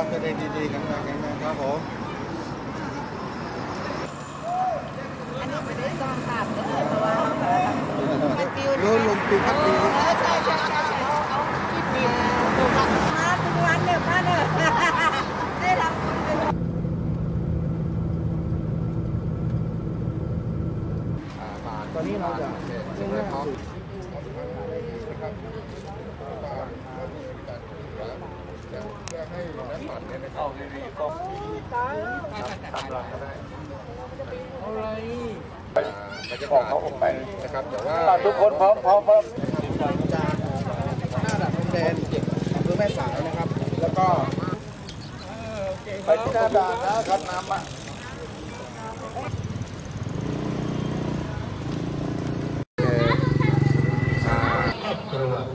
การสุขภาพจะได้ดีๆกันแข็งแรงครับผมอันนี้ไม่ได้ซ่อมภาพเลยเพราะว่ามันปิวโยนลงปีพัดปีเออใช่ใช่ใช่ใช่เอาเอาที่ปิวถูกต้องมาทุกวันเนี่ยมาเนี่ยได้รับคุณเป็นตอนนี้เราจะเร่งหน้าสู่ ของเขาออกไปนะครับแต่ว่าทุกคนพร้อมพร้อมพร้อมจากหน้าด่านพรมแดนอำเภอแม่สายนะครับ แล้วก็ไปที่หน้าด่านนะครับน้ำอะ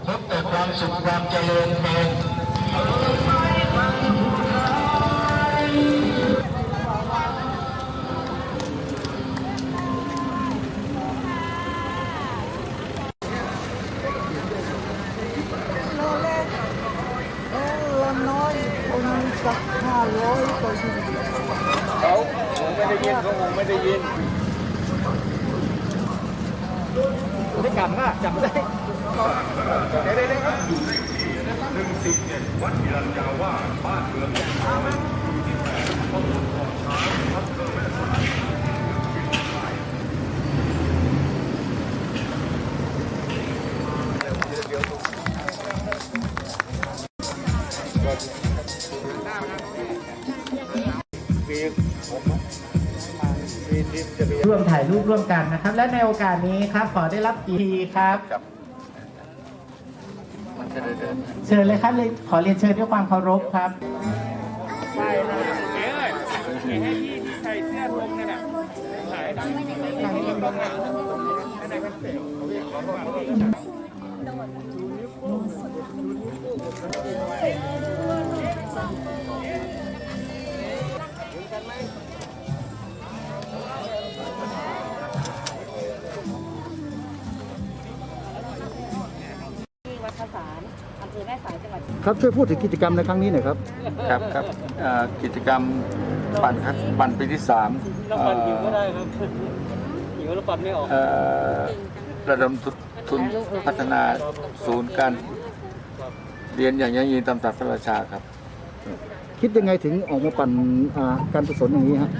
พบแต่ความสุขความเจริญเพลินโลเล็กเออ ลำน้อยคนสักห้าร้อยก็สิบเขาคงไม่ได้ยินเขาคงไม่ได้ยินได้กลับก็จับไม่ได้เดี๋ยวเดี๋ หนึ่งสิบเจ็ดวัดมิรัญญาว่าบ้านเมืองแก่ช้างที่แปดพระพุทธองช้างพัดเมืองแม่สายร่วมถ่ายรูปร่วมกันนะครับ และในโอกาสนี้ครับ ขอได้รับกีครับ กับมันจะได้เดินเชิญเลยครับเลยขอเรียนเชิญด้วยความเคารพครับที่วัดพระ สารอำเภอแม่สายจังหวัดครับช่วยพูดถึงกิจกรรมในครั้งนี้หน่อยครับ ครับครับเอ่อกิจกรรมปั่นครับปั่นปีที่สามน้ำมันหิวก็ได้ครับหิวแล้วปัดไม่ออกเอ่อระดมทุนทุนพัฒนาศูนย์การเรียนอย่างยั่งยืนตามศาสตร์พระราชาครับ คิดยังไงถึงออกมาปั่นอ่าการกุศลอย่างนี้ฮะ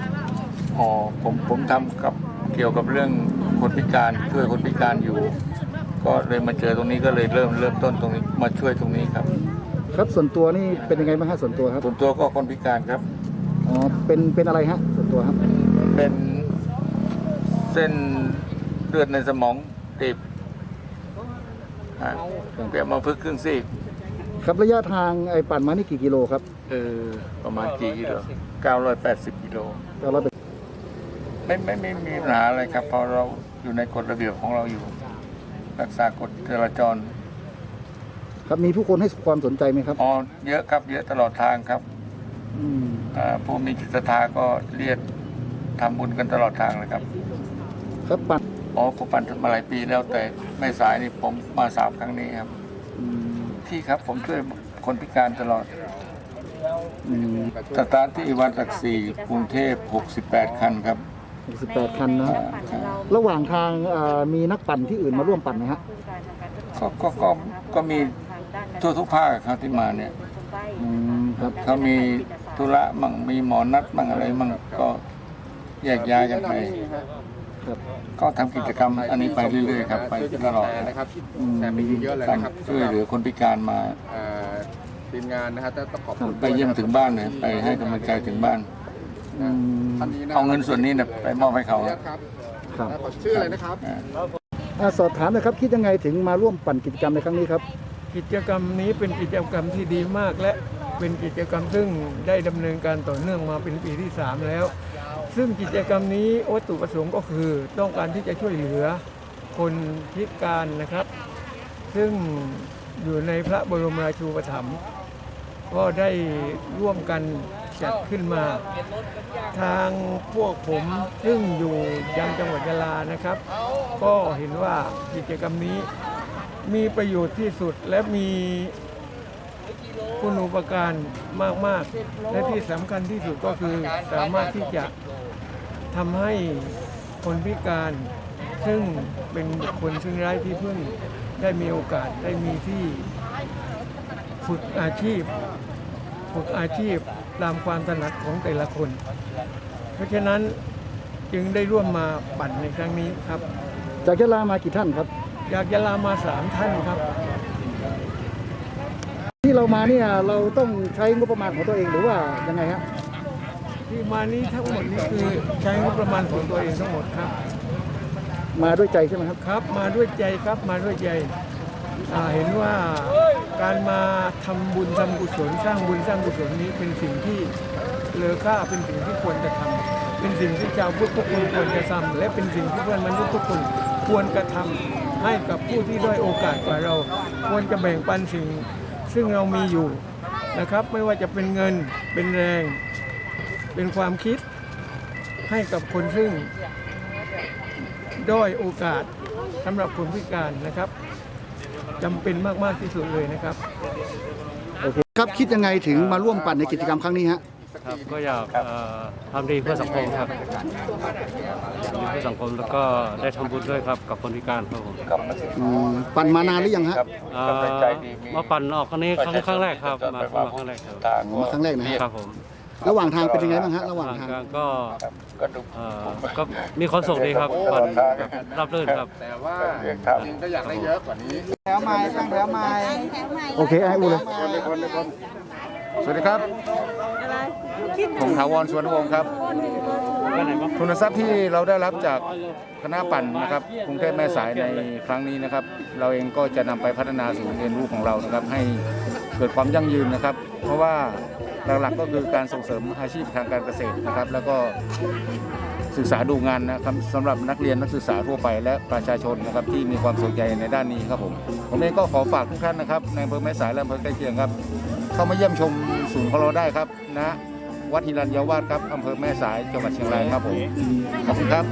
อ๋อผมผมทำกับเกี่ยวกับเรื่องคนพิการช่วยคนพิการอยู่ ก็เลยมาเจอตรงนี้ก็เลยเริ่มเริ่มต้นตรงนี้มาช่วยตรงนี้ครับครับส่วนตัวนี่เป็นยังไงบ้างฮะส่วนตัวครับผมตัวก็คนพิการครับอ๋อเป็นเป็นอะไรฮะส่วนตัวครับ เป็นเส้นเลือดในสมองตีบอะเปรียบมาพึกษ์ครึ่งซีกครับระยะทางไอ้ปั่นมานี่กี่กิโลครับเออประมาณกี่กิโล980กิโลเราเราไป ไม่ไม่ไม่มีปัญหาอะไรครับเพราะเราอยู่ในกฎระเบียบของเราอยู่ รักษากฎจราจรครับมีผู้คนให้ความสนใจไหมครับอ๋อเยอะครับเยอะตลอดทางครับอืมอ่าผู้มีจิตศรัทธาก็เรียกทำบุญกันตลอดทางเลยครับครับปั่นอ๋อผมปั่นมาหลายปีแล้วแต่ไม่สายนี่ผมมาสามครั้งนี้ครับ อืมที่ครับผมช่วยคนพิการตลอด อืมสตาร์ทที่วัดหลักสี่กรุงเทพ 68 คันครับ สิบแปดคันนะฮะปั่นของเราระหว่างทางอ่ามีนักปั่นที่อื่นมาร่วมปั่นไหมฮะก็ก็ก็ก็มีทั่วทุกภาคครับที่มาเนี่ยอืมครับเขามีธุระมั่งมีหมอนัดมั่งอะไรมั่งก็แยกย้ายกันไปครับก็ทำกิจกรรมอันนี้ไปเรื่อยๆครับไปตลอดนะครับอืมแต่มีเยอะเลยนะครับช่วยเหลือคนพิการมาเอ่อทีมงานนะครับต้องขอบคุณไปเยี่ยมถึงบ้านเลยไปให้กำลังใจถึงบ้าน อืมท่านนี้นะเอาเงินส่วนนี้เนี่ยไปมอบให้เขาขออนุญาตครับครับขอชื่ออะไรนะครับอ่าอ่าสอบถามหนะครับ คิดยังไงถึงมาร่วมปั่นกิจกรรมในครั้งนี้ครับ กิจกรรมนี้เป็นกิจกรรมที่ดีมากและเป็นกิจกรรมซึ่งได้ดำเนินการต่อเนื่องมาเป็นปีที่ 3 แล้ว ซึ่งกิจกรรมนี้วัตถุประสงค์ก็คือต้องการที่จะช่วยเหลือคนพิการนะครับ ซึ่งอยู่ในพระบรมราชูปถัมภ์ก็ได้ร่วมกัน จัดขึ้นมา ทางพวกผมซึ่งอยู่ยังจังหวัดยะลานะครับ ก็เห็นว่ากิจกรรมนี้มีประโยชน์ที่สุดและมีคุณูปการมาก ๆ และที่สำคัญที่สุดก็คือสามารถที่จะทำให้คนพิการซึ่งเป็นบุคคลซึ่งไร้ที่พึ่งได้มีโอกาสได้มีที่ฝึกอาชีพ ฝึกอาชีพ ตามความถนัดของแต่ละคน เพราะฉะนั้นจึงได้ร่วมมาปั่นในครั้งนี้ครับ จากยะลามากี่ท่านครับ อยากจะลามาสามท่านครับ ที่เรามาเนี่ยเราต้องใช้งบประมาณของตัวเองหรือว่ายังไงฮะที่มานี้ทั้งหมดนี้คือใช้งบประมาณของตัวเองทั้งหมดครับ มาด้วยใจใช่ไหมครับ ครับมาด้วยใจครับมาด้วยใจอ่าเห็นว่า การมาทำบุญทำกุศลสร้างบุญสร้างกุศลนี้เป็นสิ่งที่เลอค่าเป็นสิ่งที่ควรจะทำเป็นสิ่งที่ชาวพุทธทุกคนควรจะทำและเป็นสิ่งที่เพื่อนมนุษย์ทุกคนควรกระทำให้กับผู้ที่ด้อยโอกาสกว่าเรา ควรจะแบ่งปันสิ่งซึ่งเรามีอยู่นะครับ ไม่ว่าจะเป็นเงินเป็นแรง เป็นความคิดให้กับคนซึ่งด้อยโอกาสสำหรับคนพิการนะครับ จำเป็นมาก ๆ ที่สุดเลยนะครับ ครับคิดยังไงถึงมาร่วมปั่นในกิจกรรมครั้งนี้ฮะ ครับก็อยากเอ่อทำดีเพื่อสังคมครับทำดีเพื่อสังคมแล้วก็ได้ทำบุญด้วยครับกับคนพิการครับผมอืมปั่นมานานหรือยังฮะ เอ่อมาปั่นออกครั้งนี้ครั้งครั้งแรกครับมามาครั้งแรกครับอ๋อมาครั้งแรกนะฮะ ครับผม ระหว่างทางเป็นยังไงบ้างฮะระหว่างทาง ก็เอ่อก็มีความสุขดีครับปั่นแบบรับรื่นครับ แต่ว่าจริงก็อยากได้เยอะกว่านี้แถวใหม่ตั้งแถวใหม่โอเคไอ้อูเลยสวัสดีครับผมถาวรสวนวงศ์ครับ ทุนทรัพย์ที่เราได้รับจากคณะปั่นนะครับกรุงเทพแม่สายในครั้งนี้นะครับ เราเองก็จะนำไปพัฒนาศูนย์เรียนรู้ของเรานะครับ ให้เกิดความยั่งยืนนะครับ เพราะว่า หลักๆก็คือการส่งเสริมอาชีพทางการเกษตรนะครับ แล้วก็ศึกษาดูงานนะครับสำหรับนักเรียนนักศึกษาทั่วไปและประชาชนนะครับที่มีความสนใจในด้านนี้ครับผมผมเองก็ขอฝากทุกท่านนะครับในอำเภอแม่สายและอำเภอใกล้เคียงครับ เข้ามาเยี่ยมชมศูนย์ของเราได้ครับณวัดฮิรัญญาวาสครับอำเภอแม่สายจังหวัดเชียงรายครับผมขอบคุณครับ